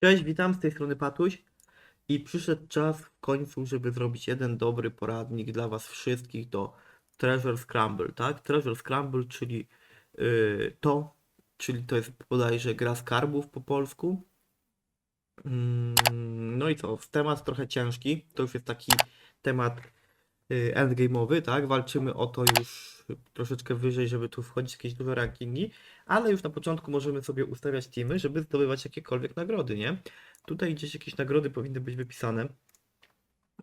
Cześć, witam z tej strony Patuś i przyszedł czas w końcu, żeby zrobić jeden dobry poradnik dla Was wszystkich do Treasure Scramble, tak? Treasure Scramble, czyli yy, to, czyli to jest bodajże gra skarbów po polsku. Mm, No i co, temat trochę ciężki, to już jest taki temat yy, endgame'owy, tak? Walczymy o to już troszeczkę wyżej, żeby tu wchodzić w jakieś duże rankingi, ale już na początku możemy sobie ustawiać teamy, żeby zdobywać jakiekolwiek nagrody, nie? Tutaj gdzieś jakieś nagrody powinny być wypisane.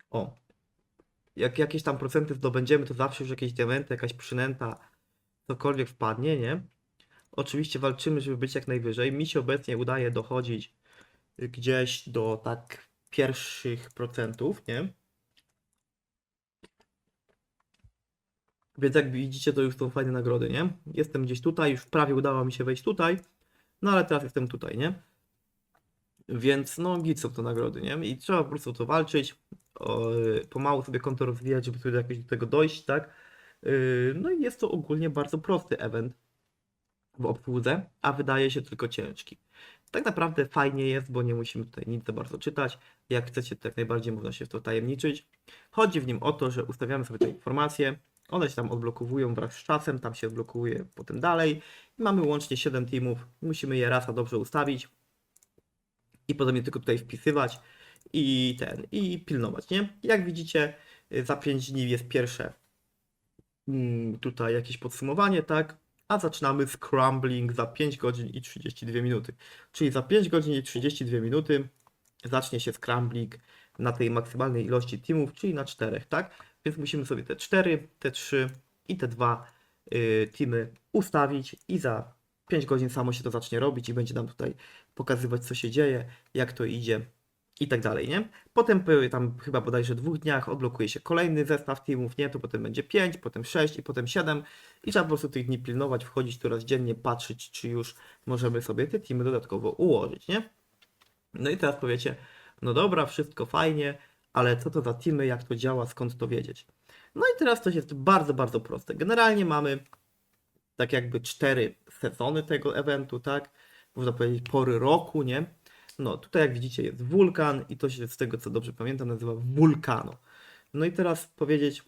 O. Jak jakieś tam procenty zdobędziemy, to zawsze już jakieś diamenty, jakaś przynęta, cokolwiek wpadnie, nie? Oczywiście walczymy, żeby być jak najwyżej. Mi się obecnie udaje dochodzić gdzieś do tak pierwszych procentów, nie? Więc jak widzicie, to już są fajne nagrody, nie? Jestem gdzieś tutaj, już prawie udało mi się wejść tutaj, no ale teraz jestem tutaj, nie? Więc no git są to nagrody, nie? I trzeba po prostu o to walczyć, o, pomału sobie konto rozwijać, żeby sobie jakoś do tego dojść, tak? Yy, No i jest to ogólnie bardzo prosty event w obsłudze, a wydaje się tylko ciężki. Tak naprawdę fajnie jest, bo nie musimy tutaj nic za bardzo czytać. Jak chcecie, to jak najbardziej można się w to tajemniczyć. Chodzi w nim o to, że ustawiamy sobie te informacje, one się tam odblokowują wraz z czasem, tam się odblokuje potem dalej. I mamy łącznie 7 teamów, musimy je raz a dobrze ustawić i potem je tylko tutaj wpisywać i ten, i pilnować, nie? Jak widzicie, y, za 5 dni jest pierwsze mm, tutaj jakieś podsumowanie, tak? A zaczynamy scrambling za 5 godzin i 32 minuty. Czyli za 5 godzin i 32 minuty zacznie się scrambling na tej maksymalnej ilości teamów, czyli na 4, tak? Więc musimy sobie te 4, te 3 i te 2 y, teamy ustawić i za 5 godzin samo się to zacznie robić i będzie nam tutaj pokazywać co się dzieje, jak to idzie i tak dalej, nie? Potem po tam chyba bodajże dwóch dniach odblokuje się kolejny zestaw teamów, nie? To potem będzie 5, potem 6 i potem 7 i trzeba po prostu tych dni pilnować, wchodzić tu raz dziennie, patrzeć czy już możemy sobie te teamy dodatkowo ułożyć, nie? No i teraz powiecie, no dobra, wszystko fajnie, ale co to za teamy, jak to działa, skąd to wiedzieć? No i teraz to jest bardzo, bardzo proste. Generalnie mamy tak jakby cztery sezony tego eventu, tak? Można powiedzieć pory roku, nie? No tutaj jak widzicie jest wulkan i to się z tego co dobrze pamiętam nazywa wulkano. No i teraz powiedzieć,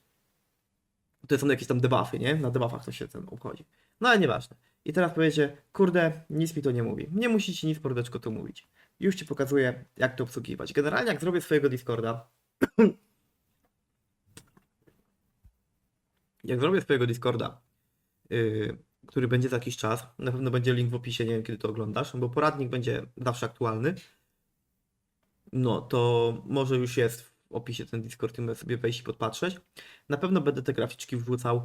to są jakieś tam debuffy, nie? Na debuffach to się ten obchodzi. No ale nieważne. I teraz powiecie, kurde, nic mi to nie mówi. Nie musicie nic mordeczko tu mówić. Już Ci pokazuję, jak to obsługiwać. Generalnie jak zrobię swojego Discorda, jak zrobię swojego Discorda, yy, który będzie za jakiś czas, na pewno będzie link w opisie, nie wiem kiedy to oglądasz, bo poradnik będzie zawsze aktualny, no to może już jest w opisie ten Discord, możesz sobie wejść i podpatrzeć. Na pewno będę te graficzki wrzucał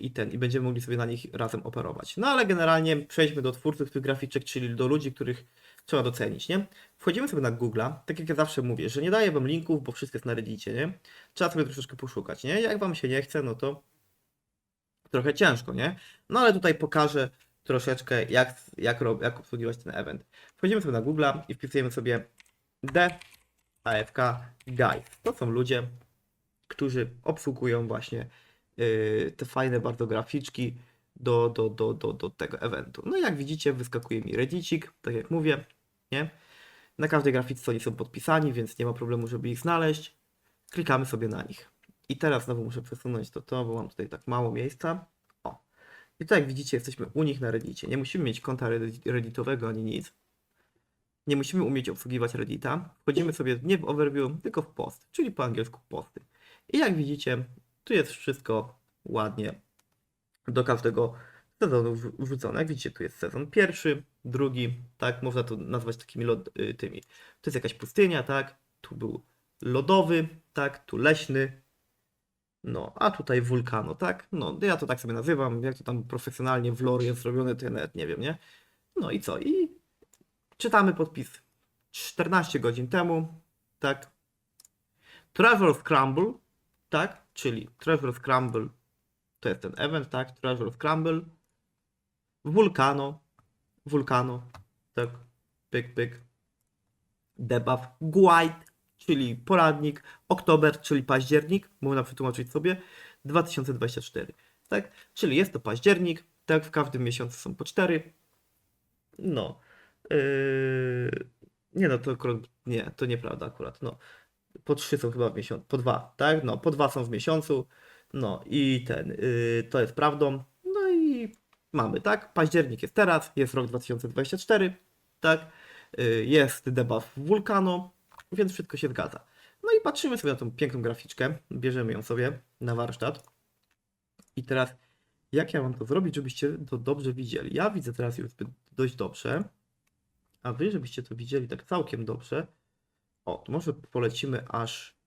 i ten, i będziemy mogli sobie na nich razem operować. No ale generalnie przejdźmy do twórców tych graficzek, czyli do ludzi, których trzeba docenić, nie? Wchodzimy sobie na Google'a, tak jak ja zawsze mówię, że nie daję wam linków, bo wszystko jest na Reddicie, nie? Trzeba sobie troszeczkę poszukać, nie? Jak wam się nie chce, no to trochę ciężko, nie? No ale tutaj pokażę troszeczkę, jak, jak, rob, jak obsługiwać ten event. Wchodzimy sobie na Google'a i wpisujemy sobie D AFK Guys. To są ludzie, którzy obsługują właśnie yy, te fajne bardzo graficzki do, do, do, do, do tego eventu. No i jak widzicie, wyskakuje mi Reddicik, tak jak mówię, nie? Na każdej grafice oni są podpisani, więc nie ma problemu, żeby ich znaleźć. Klikamy sobie na nich. I teraz znowu muszę przesunąć to, to, bo mam tutaj tak mało miejsca. O. I tak jak widzicie, jesteśmy u nich na Reddicie. Nie musimy mieć konta Reddit- redditowego ani nic. Nie musimy umieć obsługiwać Reddita. Wchodzimy sobie nie w overview, tylko w post, czyli po angielsku posty. I jak widzicie, tu jest wszystko ładnie do każdego sezonu wrzu- wrzucone. Jak widzicie, tu jest sezon pierwszy, drugi, tak, można to nazwać takimi lod, y, tymi. To jest jakaś pustynia, tak, tu był lodowy, tak, tu leśny, no, a tutaj wulkano, tak, no, ja to tak sobie nazywam, jak to tam profesjonalnie w lore jest zrobione, to ja nawet nie wiem, nie? No i co, i czytamy podpis. 14 godzin temu, tak, Treasure Scramble, tak, czyli Treasure Scramble to jest ten event, tak? Treasure Scramble. Vulcano. Vulcano. Tak. Pyk, pyk. Debuff. Guide, czyli poradnik. Oktober, czyli październik. Można przetłumaczyć sobie. 2024. Tak? Czyli jest to październik. Tak, w każdym miesiącu są po cztery. No. Yy... Nie no, to akurat, nie, to nieprawda akurat, no. Po trzy są chyba w miesiącu, po dwa, tak? No, po dwa są w miesiącu, no i ten, y, to jest prawdą, no i mamy, tak? Październik jest teraz, jest rok 2024, tak? Y, jest debuff wulkanu, więc wszystko się zgadza. No i patrzymy sobie na tą piękną graficzkę, bierzemy ją sobie na warsztat. I teraz, jak ja mam to zrobić, żebyście to dobrze widzieli? Ja widzę teraz już dość dobrze, a wy, żebyście to widzieli tak całkiem dobrze. O, może polecimy aż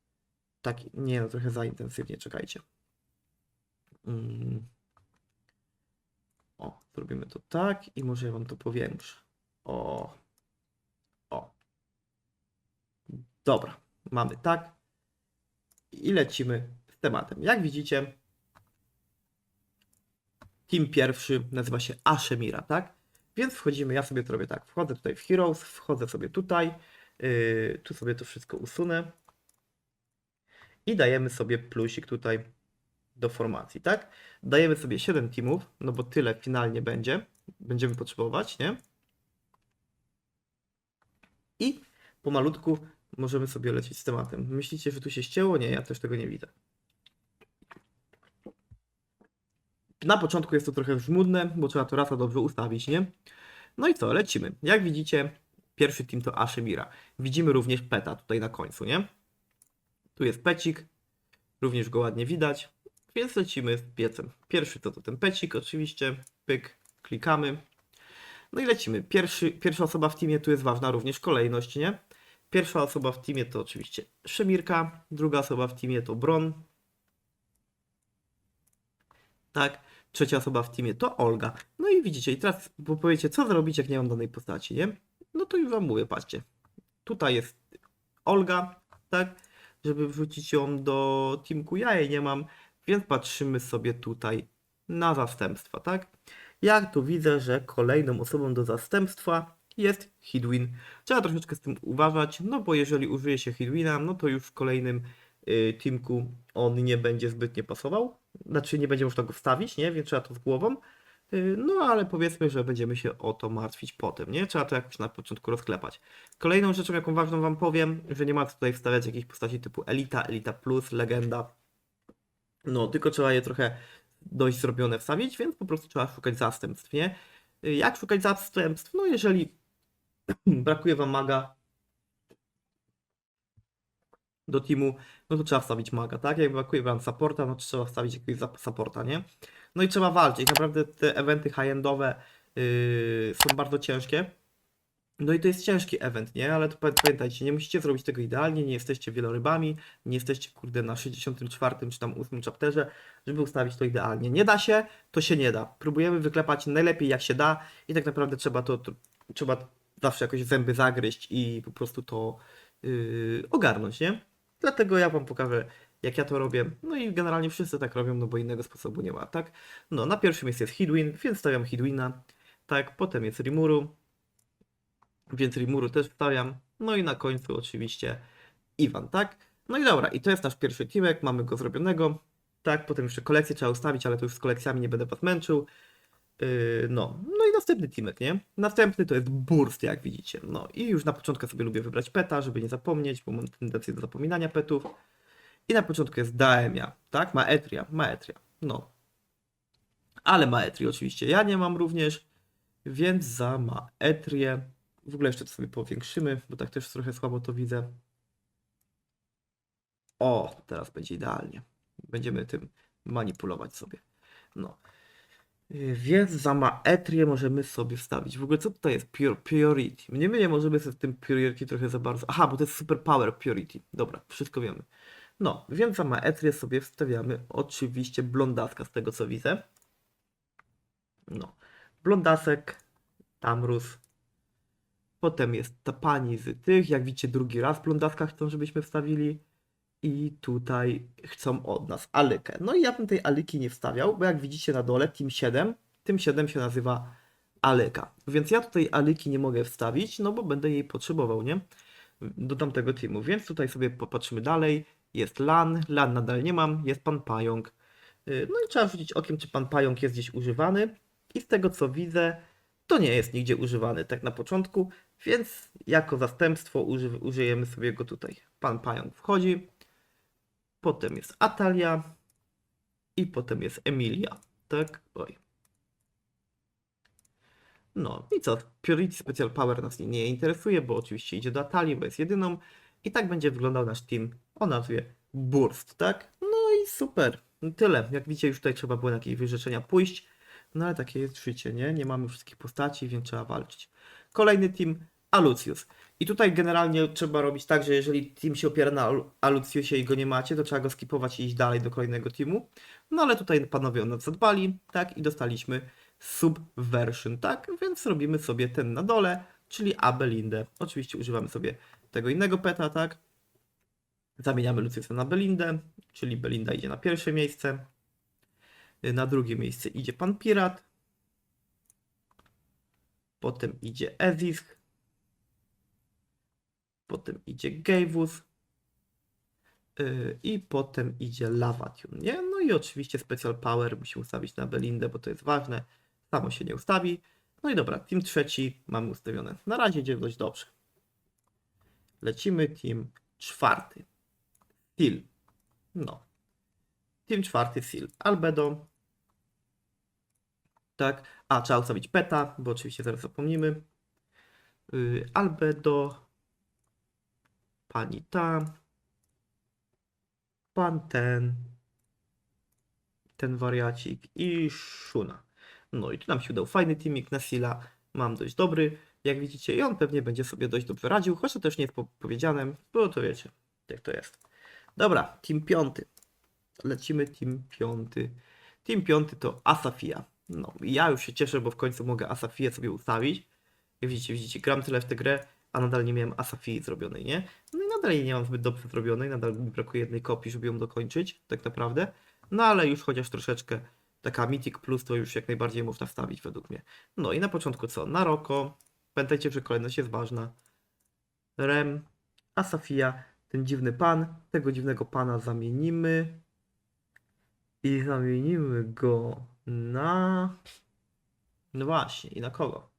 tak, nie no, trochę za intensywnie, czekajcie. Mm. O, zrobimy to tak i może ja wam to powiększę. O, o. Dobra, mamy tak. I lecimy z tematem. Jak widzicie, team pierwszy nazywa się Ashemira, tak? Więc wchodzimy, ja sobie to robię tak, wchodzę tutaj w Heroes, wchodzę sobie tutaj, yy, tu sobie to wszystko usunę i dajemy sobie plusik tutaj do formacji, tak? Dajemy sobie 7 teamów, no bo tyle finalnie będzie, będziemy potrzebować, nie? I pomalutku możemy sobie lecieć z tematem. Myślicie, że tu się ścięło? Nie, ja też tego nie widzę. Na początku jest to trochę żmudne, bo trzeba to rasa dobrze ustawić, nie? No i co, lecimy. Jak widzicie, pierwszy team to Ashemira. Widzimy również peta tutaj na końcu, nie? Tu jest pecik, również go ładnie widać, więc lecimy z piecem. Pierwszy to, to ten pecik oczywiście, pyk, klikamy. No i lecimy. Pierwszy, pierwsza osoba w teamie, tu jest ważna również kolejność, nie? Pierwsza osoba w teamie to oczywiście Szemirka, druga osoba w teamie to Bron. Tak, trzecia osoba w teamie to Olga. No i widzicie, i teraz powiecie, co zrobić, jak nie mam danej postaci, nie? No to już wam mówię, patrzcie. Tutaj jest Olga, tak? Żeby wrzucić ją do teamku, ja jej nie mam, więc patrzymy sobie tutaj na zastępstwa, tak? Jak tu widzę, że kolejną osobą do zastępstwa jest Hidwin. Trzeba troszeczkę z tym uważać, no bo jeżeli użyje się Hidwina, no to już w kolejnym y, teamku on nie będzie zbytnio pasował. Znaczy nie będzie można go wstawić, nie? Więc trzeba to z głową. Y, No ale powiedzmy, że będziemy się o to martwić potem, nie? Trzeba to jakoś na początku rozklepać. Kolejną rzeczą, jaką ważną wam powiem, że nie ma tutaj wstawiać jakichś postaci typu Elita, Elita Plus, Legenda. No, tylko trzeba je trochę dość zrobione wstawić, więc po prostu trzeba szukać zastępstw, nie? Y, Jak szukać zastępstw? No jeżeli brakuje wam maga do teamu, no to trzeba wstawić maga, tak? Jak brakuje wam supporta, no to trzeba wstawić jakiegoś supporta, nie? No i trzeba walczyć. Naprawdę te eventy high-endowe yy, są bardzo ciężkie. No i to jest ciężki event, nie? Ale to pamię- pamiętajcie, nie musicie zrobić tego idealnie, nie jesteście wielorybami, nie jesteście, kurde, na 64 czy tam 8 chapterze, żeby ustawić to idealnie. Nie da się, to się nie da. Próbujemy wyklepać najlepiej jak się da i tak naprawdę trzeba to, to trzeba zawsze jakoś zęby zagryźć i po prostu to yy, ogarnąć, nie? Dlatego ja wam pokażę, jak ja to robię. No i generalnie wszyscy tak robią, no bo innego sposobu nie ma, tak? No, na pierwszym miejscu jest Hidwin, więc stawiam Hidwina, tak? Potem jest Rimuru, więc Rimuru też wstawiam. No i na końcu oczywiście Iwan, tak? No i dobra, i to jest nasz pierwszy teamek, mamy go zrobionego. Tak, potem jeszcze kolekcję trzeba ustawić, ale to już z kolekcjami nie będę was męczył. Yy, no, no i następny teamek, nie? Następny to jest Burst, jak widzicie. No i już na początku sobie lubię wybrać peta, żeby nie zapomnieć, bo mam tendencję do zapominania petów. I na początku jest Daemia, tak? Maetria, Maetria, no. Ale Maetri oczywiście ja nie mam również, więc za Maetrię, w ogóle jeszcze to sobie powiększymy, bo tak też trochę słabo to widzę. O, teraz będzie idealnie. Będziemy tym manipulować sobie. No. Yy, Więc za Maetrię możemy sobie wstawić. W ogóle co tutaj jest Pure, Purity? Nie my nie możemy sobie w tym Purity trochę za bardzo... Aha, bo to jest Super Power Purity. Dobra, wszystko wiemy. No, więc za Maetrię sobie wstawiamy oczywiście blondaska z tego co widzę. No, blondasek, Tamrus. Potem jest ta pani z tych, jak widzicie drugi raz blondaska chcą, żebyśmy wstawili. I tutaj chcą od nas Alykę. No i ja bym tej Alyki nie wstawiał, bo jak widzicie na dole Team 7, Team 7 się nazywa Alyka. Więc ja tutaj Alyki nie mogę wstawić, no bo będę jej potrzebował, nie? Do tamtego teamu. Więc tutaj sobie popatrzymy dalej. Jest Lan, Lan nadal nie mam, jest Pan Pająk. Yy, No i trzeba rzucić okiem, czy Pan Pająk jest gdzieś używany. I z tego co widzę, to nie jest nigdzie używany tak na początku, Więc jako zastępstwo uży, użyjemy sobie go tutaj. Pan Pająk wchodzi, potem jest Atalia i potem jest Emilia. Tak? Oj. No i co? Purity Special Power nas nie, interesuje, bo oczywiście idzie do Atalii, bo jest jedyną. I tak będzie wyglądał nasz team o nazwie Burst, tak? No i super. Tyle. Jak widzicie, już tutaj trzeba było na jakieś wyrzeczenia pójść. No ale takie jest życie, nie? Nie mamy wszystkich postaci, więc trzeba walczyć. Kolejny team, Alucius. I tutaj generalnie trzeba robić tak, że jeżeli team się opiera na Al- Aluciusie i go nie macie, to trzeba go skipować i iść dalej do kolejnego teamu. No ale tutaj panowie o nas zadbali, tak? I dostaliśmy subversion, tak? Więc robimy sobie ten na dole, czyli Abelindę. Oczywiście używamy sobie tego innego peta, tak? Zamieniamy Luciusa na Belindę, czyli Belinda idzie na pierwsze miejsce. Na drugie miejsce idzie Pan Pirat. Potem idzie Ezisk. Potem idzie Gavus. Yy, I potem idzie Lavatium, nie? No i oczywiście Special Power musimy ustawić na Belindę, bo to jest ważne. Samo się nie ustawi. No i dobra, team trzeci mamy ustawione. Na razie idzie dość dobrze. Lecimy team czwarty. Steel. No. Team czwarty Seal. Albedo. Tak. A, trzeba ustawić peta, bo oczywiście zaraz zapomnimy. Yy, Albedo. Pani ta. Pan ten. Ten wariacik i Shuna. No i tu nam się udał fajny teamik na Sila. Mam dość dobry, jak widzicie, i on pewnie będzie sobie dość dobrze radził, choć to też nie jest po- powiedziane, bo to wiecie, jak to jest. Dobra, team piąty. Lecimy team piąty. Team piąty to Asafia. No, ja już się cieszę, bo w końcu mogę Asafię sobie ustawić. Jak widzicie, widzicie, gram tyle w tę grę, a nadal nie miałem Asafii zrobionej, nie? No nadal jej nie mam zbyt dobrze zrobionej, nadal mi brakuje jednej kopii, żeby ją dokończyć, tak naprawdę. No ale już chociaż troszeczkę taka Mythic Plus to już jak najbardziej można wstawić według mnie. No i na początku co? Naroko. Pamiętajcie, że kolejność jest ważna. Rem, Asafia, ten dziwny pan. Tego dziwnego pana zamienimy. I zamienimy go na... No właśnie, i na kogo?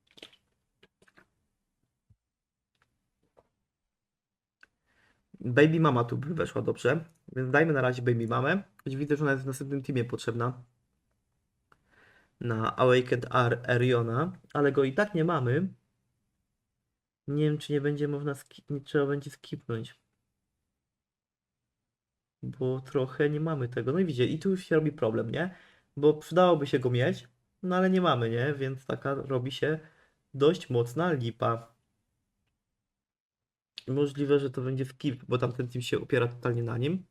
Baby Mama tu by weszła dobrze, więc dajmy na razie Baby Mamę, choć widzę, że ona jest w następnym teamie potrzebna na Awakened Ar Ariona, ale go i tak nie mamy. Nie wiem, czy nie będzie można, nie trzeba będzie skipnąć. Bo trochę nie mamy tego. No i widzicie, i tu już się robi problem, nie? Bo przydałoby się go mieć, no ale nie mamy, nie? Więc taka robi się dość mocna lipa. Możliwe, że to będzie skip, bo tamten team się opiera totalnie na nim.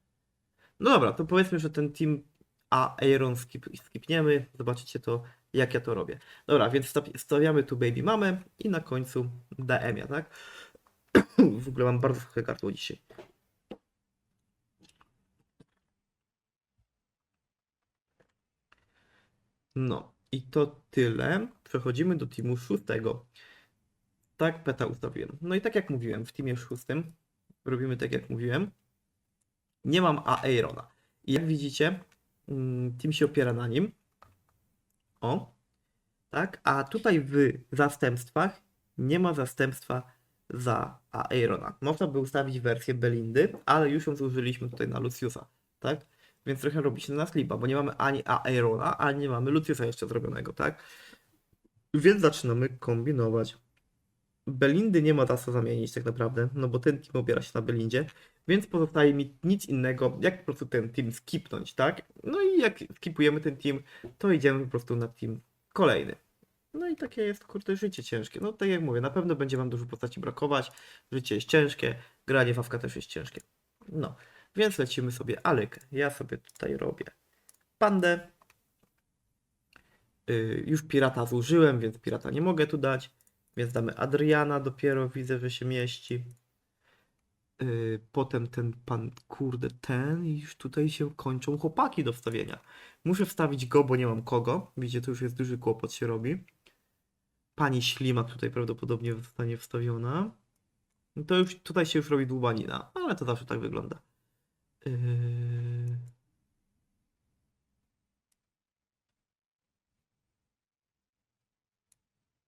No dobra, to powiedzmy, że ten team A Aaron skip, skipniemy. Zobaczycie to, jak ja to robię. Dobra, więc sta- stawiamy tu baby mamę i na końcu DM, tak? W ogóle mam bardzo suche gardło dzisiaj. No i to tyle. Przechodzimy do teamu szóstego. Tak, peta ustawiłem. No i tak jak mówiłem, w teamie szóstym robimy tak jak mówiłem. Nie mam Aerona. I jak widzicie, mm, team się opiera na nim. O. Tak, a tutaj w zastępstwach nie ma zastępstwa za Aerona. Można by ustawić wersję Belindy, ale już ją zużyliśmy tutaj na Luciusa, tak? Więc trochę robi się na nas bo nie mamy ani Aerona, ani nie mamy Luciusa jeszcze zrobionego, tak? Więc zaczynamy kombinować. Belindy nie ma za co zamienić tak naprawdę, no bo ten team opiera się na Belindzie, więc pozostaje mi nic innego, jak po prostu ten team skipnąć, tak? No i jak skipujemy ten team, to idziemy po prostu na team kolejny. No i takie jest, kurde, życie ciężkie. No tak jak mówię, na pewno będzie wam dużo postaci brakować, życie jest ciężkie, granie w awka też jest ciężkie. No, więc lecimy sobie Alykę. Ja sobie tutaj robię pandę. Yy, już pirata zużyłem, więc pirata nie mogę tu dać. Więc damy Adriana dopiero, widzę, że się mieści. Yy, potem ten pan, kurde, ten i już tutaj się kończą chłopaki do wstawienia. Muszę wstawić go, bo nie mam kogo. Widzicie, to już jest duży kłopot się robi. Pani Ślimak tutaj prawdopodobnie zostanie wstawiona. No To już, tutaj się już robi dłubanina, ale to zawsze tak wygląda. Yy...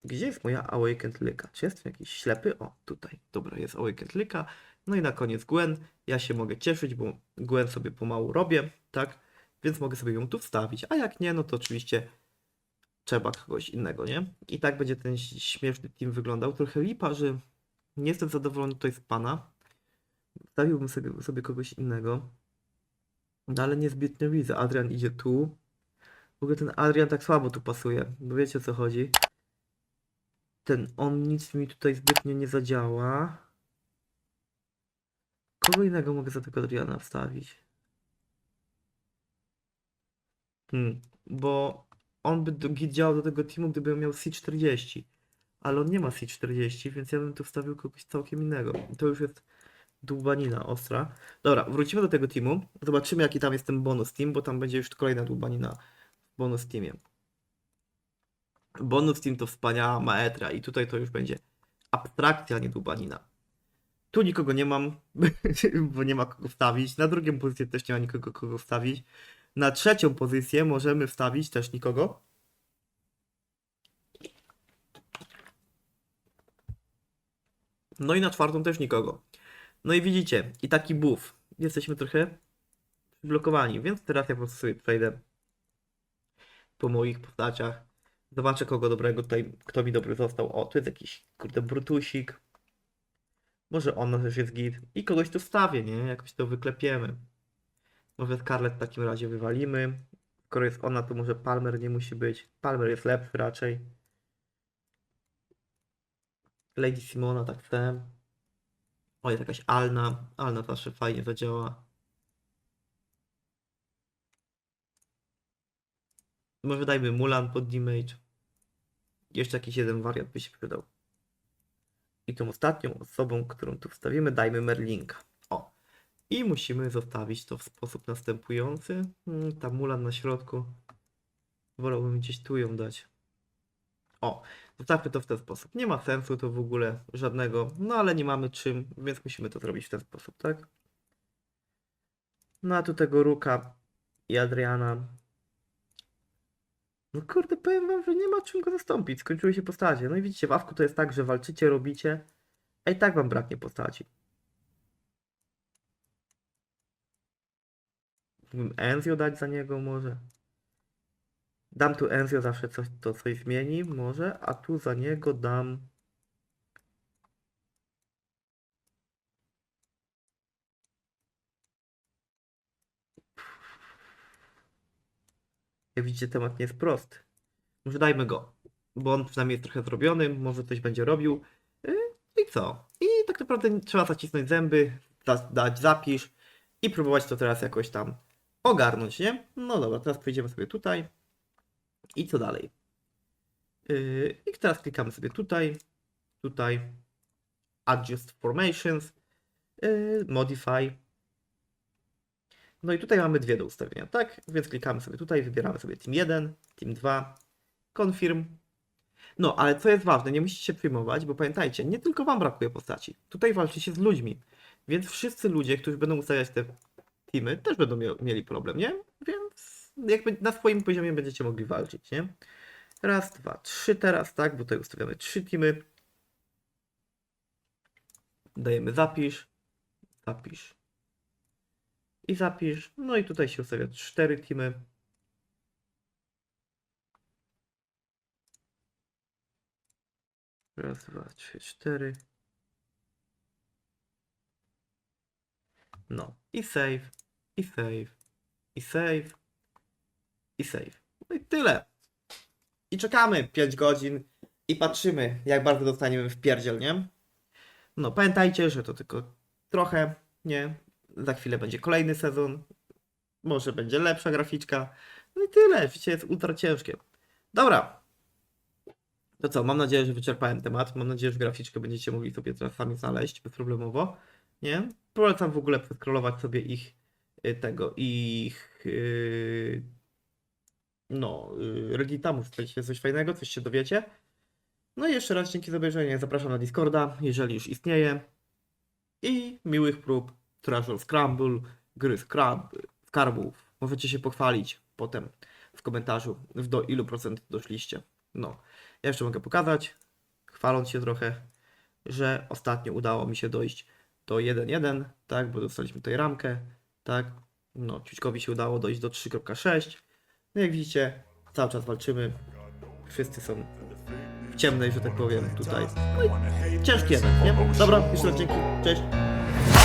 Gdzie jest moja Awakened Lyka? Czy jestem jakiś ślepy? O, tutaj. Dobra, jest Awakened Lyka. No i na koniec Gwen. Ja się mogę cieszyć, bo Gwen sobie pomału robię, tak? Więc mogę sobie ją tu wstawić. A jak nie, no to oczywiście trzeba kogoś innego, nie? I tak będzie ten śmieszny team wyglądał. Trochę lipa, że nie jestem zadowolony tutaj z pana. Wstawiłbym sobie, sobie kogoś innego. No ale niezbytnio widzę. Adrian idzie tu. W ogóle ten Adrian tak słabo tu pasuje, bo wiecie o co chodzi. Ten on nic mi tutaj zbytnio nie zadziała. Kogo innego mogę za tego Adriana wstawić? Hmm, bo on by działał do tego teamu, gdyby miał C40. Ale on nie ma C40, więc ja bym tu wstawił kogoś całkiem innego. To już jest dłubanina ostra. Dobra, wrócimy do tego teamu. Zobaczymy, jaki tam jest ten bonus team, bo tam będzie już kolejna dłubanina w bonus teamie. Bonus team to wspaniała maetra i tutaj to już będzie abstrakcja, nie dłubanina. Tu nikogo nie mam, bo nie ma kogo wstawić. Na drugą pozycję też nie ma nikogo kogo wstawić. Na trzecią pozycję możemy wstawić też nikogo. No i na czwartą też nikogo. No i widzicie, i taki buff. Jesteśmy trochę blokowani, więc teraz ja po prostu sobie przejdę po moich postaciach. Zobaczę kogo dobrego tutaj, kto mi dobry został. O, tu jest jakiś, kurde, brutusik. Może ona też jest git. I kogoś tu wstawię, nie? Jakoś to wyklepiemy. Może Scarlett w takim razie wywalimy. Skoro jest ona, to może Palmer nie musi być. Palmer jest lepszy raczej. Lady Simona tak chcę. O, jest jakaś Alna. Alna zawsze fajnie zadziała. Może dajmy Mulan pod damage. Jeszcze jakiś jeden wariant by się przydał. I tą ostatnią osobą, którą tu wstawimy, dajmy Merlinka. O. I musimy zostawić to w sposób następujący. Hmm, Ta Mulan na środku. Wolałbym gdzieś tu ją dać. O, zostawmy to w ten sposób. Nie ma sensu to w ogóle żadnego, no ale nie mamy czym, więc musimy to zrobić w ten sposób, tak? No a tu tego Ruka i Adriana. No kurde, powiem wam, że nie ma czym go zastąpić. Skończyły się postacie. No i widzicie, w Awku to jest tak, że walczycie, robicie, a i tak wam braknie postaci. Mógłbym Enzio dać za niego może. Dam tu Enzio zawsze coś, to coś zmieni, może, a tu za niego dam... Jak widzicie, temat nie jest prosty. Może dajmy go, bo on przynajmniej jest trochę zrobiony, może coś będzie robił. Yy, I co? I tak naprawdę trzeba zacisnąć zęby, da, dać zapisz i próbować to teraz jakoś tam ogarnąć, nie? No dobra, teraz przejdziemy sobie tutaj. I co dalej? Yy, I teraz klikamy sobie tutaj, tutaj, Adjust Formations, yy, Modify. No i tutaj mamy dwie do ustawienia, tak? Więc klikamy sobie tutaj, wybieramy sobie Team 1, Team 2, Confirm. No, ale co jest ważne, nie musicie się bo pamiętajcie, nie tylko Wam brakuje postaci. Tutaj walczycie z ludźmi, więc wszyscy ludzie, którzy będą ustawiać te teamy, też będą mieli problem, nie? Więc jakby na swoim poziomie będziecie mogli walczyć, nie? Raz, dwa, trzy teraz, tak? Bo tutaj ustawiamy trzy teamy. Dajemy zapisz, zapisz i zapisz. No i tutaj się ustawia cztery teamy. Raz, dwa, trzy, cztery. No i save, i save, i save, i save. No i tyle. I czekamy 5 godzin i patrzymy, jak bardzo dostaniemy w pierdziel, nie? No, pamiętajcie, że to tylko trochę, nie? Za chwilę będzie kolejny sezon. Może będzie lepsza graficzka. No i tyle. Życie jest ultra ciężkie. Dobra. To co? Mam nadzieję, że wyczerpałem temat. Mam nadzieję, że graficzkę będziecie mogli sobie teraz sami znaleźć bezproblemowo. Nie? Polecam w ogóle przeskrolować sobie ich y, tego, ich yy, no, yy, Reddita, coś fajnego, coś się dowiecie. No i jeszcze raz dzięki za obejrzenie. Zapraszam na Discorda, jeżeli już istnieje. I miłych prób Treasure Scramble, gry skarbów. Możecie się pochwalić potem w komentarzu, do ilu procent doszliście. No. Ja jeszcze mogę pokazać, chwaląc się trochę, że ostatnio udało mi się dojść do 1.1, tak, bo dostaliśmy tutaj ramkę, tak, no, Ciućkowi się udało dojść do 3.6, no jak widzicie, cały czas walczymy, wszyscy są w ciemnej, że tak powiem, tutaj, no i ciężki jeden, nie? Dobra, jeszcze raz dzięki, cześć.